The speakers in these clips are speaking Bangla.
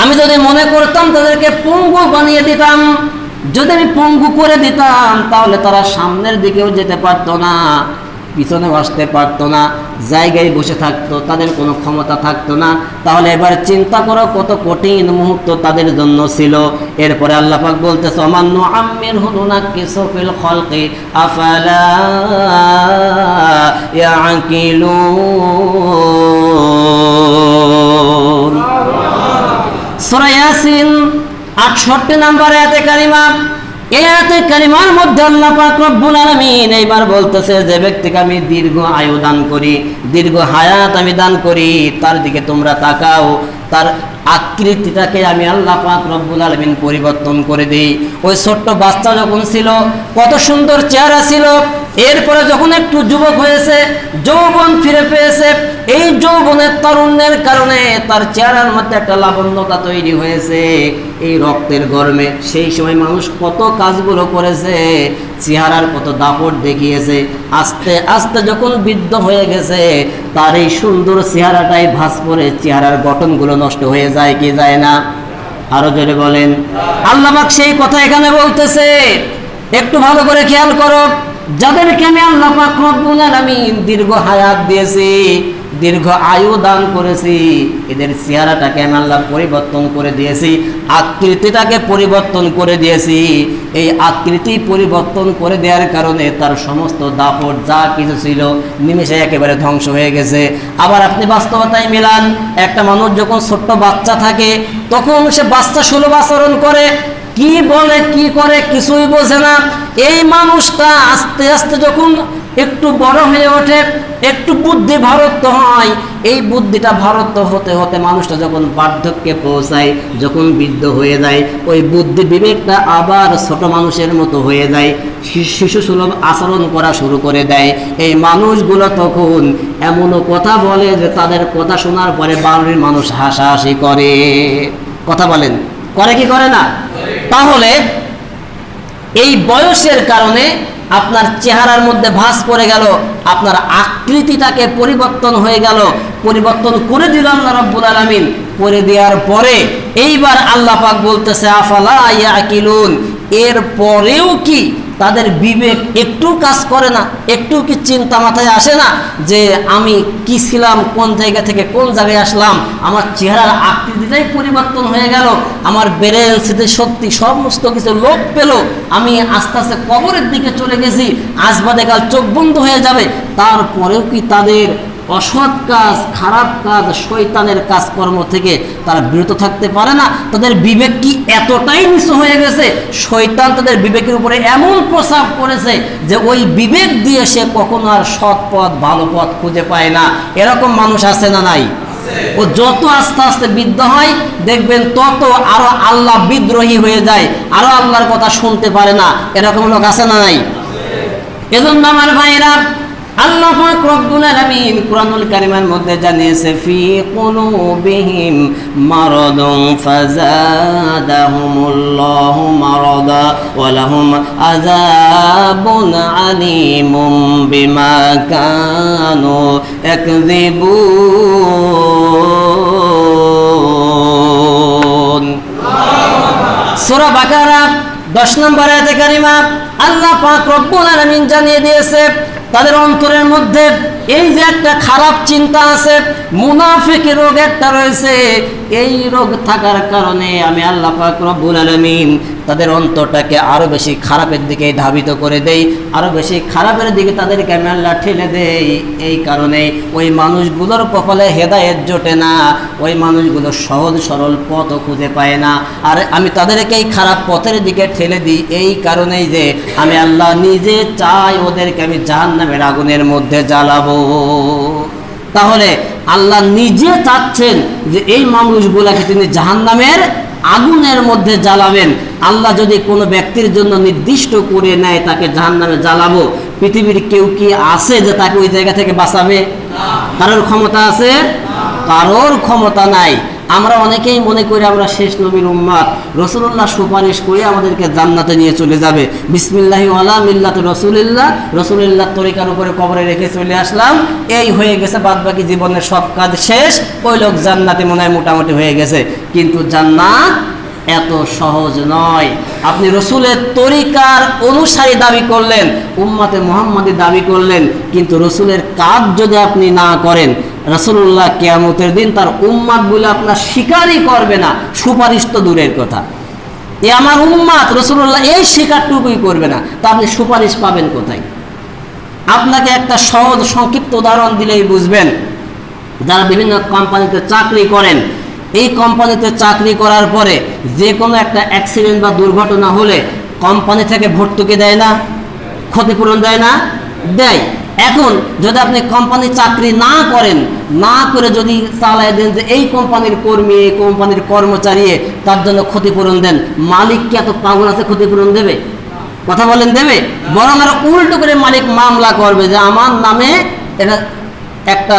আমি যদি মনে করতাম তাদেরকে পঙ্গু বানিয়ে দিতাম, যদি আমি পঙ্গু করে দিতাম, তাহলে তারা সামনের দিকেও যেতে পারতো না পিছনে আসতে পারতো না, জায়গায় বসে থাকতো, তাদের কোনো ক্ষমতা থাকতো না। তাহলে এবার চিন্তা করো কত কঠিন মুহূর্ত তাদের জন্য ছিল। এরপরে আল্লাহ পাক বলতেছে অমান্য আম্মের হুনুনা কিসফিল খলকে, আফালা ইয়াকিলুন? সূরা ইয়াসিন 68 নম্বর আয়াতে কারিমা। এই আয়াতে কারিমার মধ্যে আল্লাহ পাক রব্বুল আলামিন এইবার বলতেছে, যে ব্যক্তিকে আমি দীর্ঘ আয়ু দান করি, দীর্ঘ হায়াত আমি দান করি, তার দিকে তোমরা তাকাও, তার আকৃতিটাকে আমি আল্লাহ পাক রব্বুল আলামিন পরিবর্তন করে দেই। ওই ছোট্ট বাচ্চা যখন ছিল, কত সুন্দর চেহারা ছিল এরপরে যখন একটু যুবক হয়েছে, যৌবন ফিরে পেয়েছে, এই যৌবনের তারুণ্যের কারণে তার চেহারার মধ্যে একটা লাবণ্যতা তৈরি হয়েছে। এই রক্তের গরমে সেই সময় মানুষ কত কাজগুলো করেছে, চেহারার কত দাপট দেখিয়েছে। আস্তে আস্তে যখন বৃদ্ধ হয়ে গেছে, তার এই সুন্দর চেহারাটাই ভাস পড়ে চেহারার গঠনগুলো নষ্ট হয়ে যায় কি যায় না? আরও জোরে বলেন। আল্লাহবাক সেই কথা এখানে বলতেছে। একটু ভালো করে খেয়াল করো। যাদেরকে আমি আল্লাহ রব্বুল আলামিন দীর্ঘ হায়াত দিয়েছি, দীর্ঘ আয়ু দান করেছি, এদের চেহারাটাকে আমি আল্লাহ পরিবর্তন করে দিয়েছি, আকৃতিটাকে পরিবর্তন করে দিয়েছি। এই আকৃতি পরিবর্তন করে দেওয়ার কারণে তার সমস্ত দাপট যা কিছু ছিল নিমেষে একেবারে ধ্বংস হয়ে গেছে। আবার আপনি বাস্তবতায় মিলান, একটা মানুষ যখন ছোট্ট বাচ্চা থাকে, তখন সে বাচ্চা সুলভ আচরণ করে কি বলে, কি করে কিছুই বোঝে না। এই মানুষটা আস্তে আস্তে যখন একটু বড় হয়ে ওঠে, একটু বুদ্ধি ভারত হয়, এই বুদ্ধিটা ভারত হতে হতে মানুষটা যখন বার্ধক্যে পৌঁছায়, যখন বৃদ্ধ হয়ে যায়, ওই বুদ্ধি বিবেকটা আবার ছোট মানুষের মতো হয়ে যায় শিশু সুলভ আচরণ করা শুরু করে দেয়। এই মানুষগুলো তখন এমনও কথা বলে যে তাদের কথা শোনার পরে বাড়ির মানুষ হাসাহাসি করে। কথা বলেন। করে কি করে না? তাহলে এই বয়সের কারণে আপনার চেহারার মধ্যে ভাস পড়ে গেল, আপনার আকৃতিটাকে পরিবর্তন হয়ে গেল, পরিবর্তন করে দিল আল্লাহ রাব্বুল আলামিন। করে দেওয়ার পরে এইবার আল্লাহ পাক বলতেছে, আফালা ইয়াকিলুন? এর পরেও কি তাদের বিবেক একটু কাজ করে না? একটু কি চিন্তা মাথায় আসে না যে আমি কি ছিলাম, কোন জায়গা থেকে কোন জায়গায় আসলাম? আমার চেহারার আকৃতিটাই পরিবর্তন হয়ে গেল। আমার ব্রেন স্মৃতি শক্তি সমস্ত কিছু লোপ পেল। আমি আস্তে আস্তে কবরের দিকে চলে গেছি। আজ বাদে কাল চোখ বন্ধ হয়ে যাবে। তারপরেও কি তাদের অসৎ কাজ, খারাপ কাজ, শয়তানের কাজকর্ম থেকে তারা বিরত থাকতে পারে না। তাদের বিবেক কি এতটাই নিঃস্ব হয়ে গেছে? শয়তান তাদের বিবেকের উপরে এমন প্রসাব করেছে যে ওই বিবেক দিয়ে সে কখনো আর সৎ পথ, ভালো পথ খুঁজে পায় না। এরকম মানুষ আছে না নাই? ও যত আস্তে আস্তে বৃদ্ধ হয়, দেখবেন তত আরও আল্লাহ বিদ্রোহী হয়ে যায়, আরও আল্লাহর কথা শুনতে পারে না। এরকম লোক আছে না নাই? এজন্য আমার ভাইরা আল্লাহ পাক রব্বুল আলামিন কুরআনুল কারীমের মধ্যে জানিয়েছে, ফি কুলুবিহিম মারাদুন ফাযাদাহুমুল্লাহু মারাদা ওয়া লাহুম আযাবুন আলীমুম বিমা কানু ইয়াকযিবুন। সূরা বাকারা 10 নম্বর আয়াতে কারিমা, আল্লাহ পাক রব্বুল আলামিন জানিয়ে দিয়েছে তাদের অন্তরের মধ্যে এই যে একটা খারাপ চিন্তা আছে মুনাফিকের রোগ একটা রয়েছে। এই রোগ থাকার কারণে আমি আল্লাহ পাক রব্বুল আলামিন তাদের অন্তরটাকে আরও বেশি খারাপের দিকে ধাবিত করে দেই। আরও বেশি খারাপের দিকে তাদেরকে আমি আল্লাহ ঠেলে দেই। এই কারণে ওই মানুষগুলোর কপালে হেদায়েত জোটে না। ওই মানুষগুলো সহজ সরল পথও খুঁজে পায় না। আর আমি তাদেরকে এই খারাপ পথের দিকে ঠেলে দিই। এই কারণেই যে আমি আল্লাহ নিজে চাই ওদেরকে আমি জাহান্নামের আগুনের মধ্যে জ্বালাবো। তাহলে আল্লাহ নিজে চাচ্ছেন যে এই মানুষগুলাকে তিনি জাহান্নামের আগুনের মধ্যে জ্বালাবেন। আল্লাহ যদি কোনো ব্যক্তির জন্য নির্দিষ্ট করে নেয়, তাকে জাহান্নামে জ্বালাবো। পৃথিবীর কেউ কি আছে যে তাকে ওই জায়গা থেকে বাঁচাবে? কারোর ক্ষমতা আছে? কারোর ক্ষমতা নাই। আমরা অনেকেই মনে করি আমরা শেষ নবীর উম্মাদ রসুল্লাহ সুপারিশ করে আমাদেরকে জান্নাতে নিয়ে চলে যাবে। বিসমিল্লাহি আলা মিল্লাত রসুলিল্লাহ। রসুলিল্লাহ তরিকার উপরে কবরে রেখে চলে আসলাম। এই হয়ে গেছে বাদ বাকি জীবনের সব কাজ শেষ। ওই লোক জান্নাতে মনে হয় মোটামুটি হয়ে গেছে। কিন্তু জান্নাত এত সহজ নয়। আপনি রসুলের তরিকার অনুসারী দাবি করলেন, উম্মাতে মোহাম্মদী দাবি করলেন, কিন্তু রসুলের কাজ যদি আপনি না করেন রসুল্লাহ কেয়ামতের দিন তার উম্মাদ বলে আপনার স্বীকারই করবে না। সুপারিশ তো দূরের কথা। এ আমার উম্মাদ রসুল্লাহ এই স্বীকারটুকুই করবে না। তা আপনি সুপারিশ পাবেন কোথায়? আপনাকে একটা সহজ, সংক্ষিপ্ত উদাহরণ দিলেই বুঝবেন। যারা বিভিন্ন কোম্পানিতে চাকরি করেন, এই কোম্পানিতে চাকরি করার পরে যে কোনো একটা অ্যাক্সিডেন্ট বা দুর্ঘটনা হলে কোম্পানি থেকে ভর্তুকি দেয় না? ক্ষতিপূরণ দেয় না? দেয়। এখন যদি আপনি কোম্পানি চাকরি না করেন, না করে যদি চালায় দেন যে এই কোম্পানির কর্মী, এই কোম্পানির কর্মচারী, তার জন্য ক্ষতিপূরণ দেন, মালিক কি এত পাগল আছে ক্ষতিপূরণ দেবে? কথা বলেন দেবে? বরং আর উল্টো করে মালিক মামলা করবে যে আমার নামে এটা একটা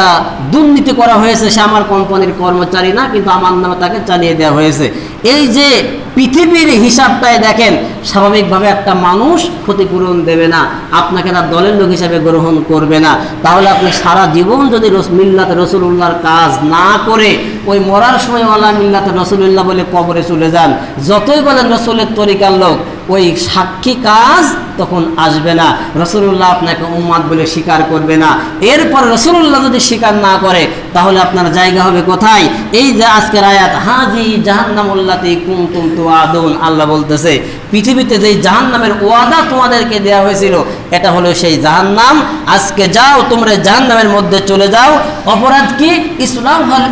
দুর্নীতি করা হয়েছে, সে আমার কোম্পানির কর্মচারী না, কিন্তু আমার নামে তাকে চালিয়ে দেওয়া হয়েছে। এই যে পৃথিবীর হিসাবটায় দেখেন, স্বাভাবিকভাবে একটা মানুষ ক্ষতিপূরণ দেবে না, আপনাকে তার দলের লোক হিসাবে গ্রহণ করবে না। তাহলে আপনি সারা জীবন যদি মিল্লাতে রসুল্লাহর কাজ না করে, ওই মরার সময় আল্লাহ মিল্লাতে রসুল্লাহ বলে কবরে চলে যান। যতই বলেন রসুলের তরিকার লোক ওই সাক্ষী কাজ তখন আসবে না। রসুল্লাহ আপনাকে উম্মাদ বলে স্বীকার করবে না। এরপর রসুল্লাহ যদি স্বীকার না করে, তাহলে আপনার জায়গা হবে কোথায়? এই যে আজকের আয়াত, হাজি জাহান্নামুল্লাতি কুমতুম তু আদুন আল্লাহ বলতেছে, পৃথিবীতে যেই জাহান্নামের ওয়াদা তোমাদেরকে দেওয়া হয়েছিল, এটা হলো সেই জাহান্নাম। আজকে যাও, তোমরা জাহান্নামের মধ্যে চলে যাও। অপরাধ কি? ইসলাম হল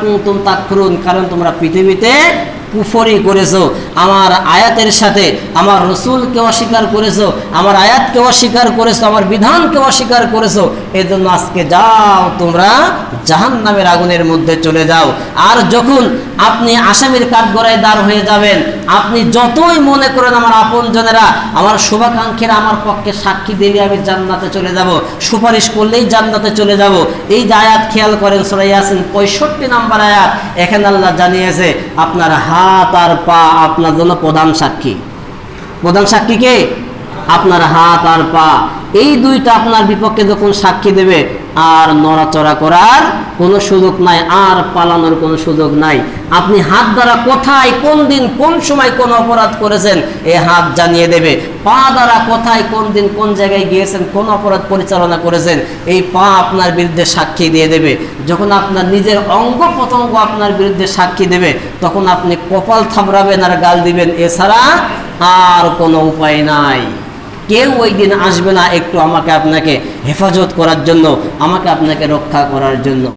কুমতুম তাকফুরুন, কারণ তোমরা পৃথিবীতে কুফরি করেছ। আমার আয়াতের সাথে আমার রসুলকে অস্বীকার করেছ, আমার আয়াতকে অস্বীকার করেছ, আমার বিধানকে অস্বীকার করেছ এই জন্য আজকে যাও তোমরা জাহান নামের আগুনের মধ্যে চলে যাও। আর যখন আপনি আসামির কাঠগড়ায় দাঁড় হয়ে যাবেন, আপনি যতই মনে করেন আমার আপনজনেরা, আমার শুভাকাঙ্ক্ষীরা আমার পক্ষে সাক্ষী দিলে আমি জান্নাতে চলে যাব। সুপারিশ করলেই জান্নাতে চলে যাব। এই যে আয়াত খেয়াল করেন সরাই আছেন পঁয়ষট্টি নাম্বার আয়াত, এখানে আল্লাহ জানিয়েছে, আপনার হাত আর পা আপনার জন্য প্রধান সাক্ষী। প্রধান সাক্ষী কে? আপনার হাত আর পা। এই দুইটা আপনার বিপক্ষে যখন সাক্ষী দেবে আর নড়াচড়া করার কোনো সুযোগ নাই, আর পালানোর কোনো সুযোগ নাই। আপনি হাত দ্বারা কোথায়, কোন দিন, কোন সময় কোন অপরাধ করেছেন, এ হাত জানিয়ে দেবে। পা দ্বারা কোথায়, কোন দিন, কোন জায়গায় গিয়েছেন, কোন অপরাধ পরিচালনা করেছেন, এই পা আপনার বিরুদ্ধে সাক্ষী দিয়ে দেবে। যখন আপনার নিজের অঙ্গ প্রত্যঙ্গ আপনার বিরুদ্ধে সাক্ষী দেবে, তখন আপনি কপাল থাবড়াবেন আর গাল দিবেন। এছাড়া আর কোনো উপায় নাই। কেউ ওই দিন আসবে না একটু আমাকে আপনাকে হেফাজত করার জন্য, আমাকে আপনাকে রক্ষা করার জন্য।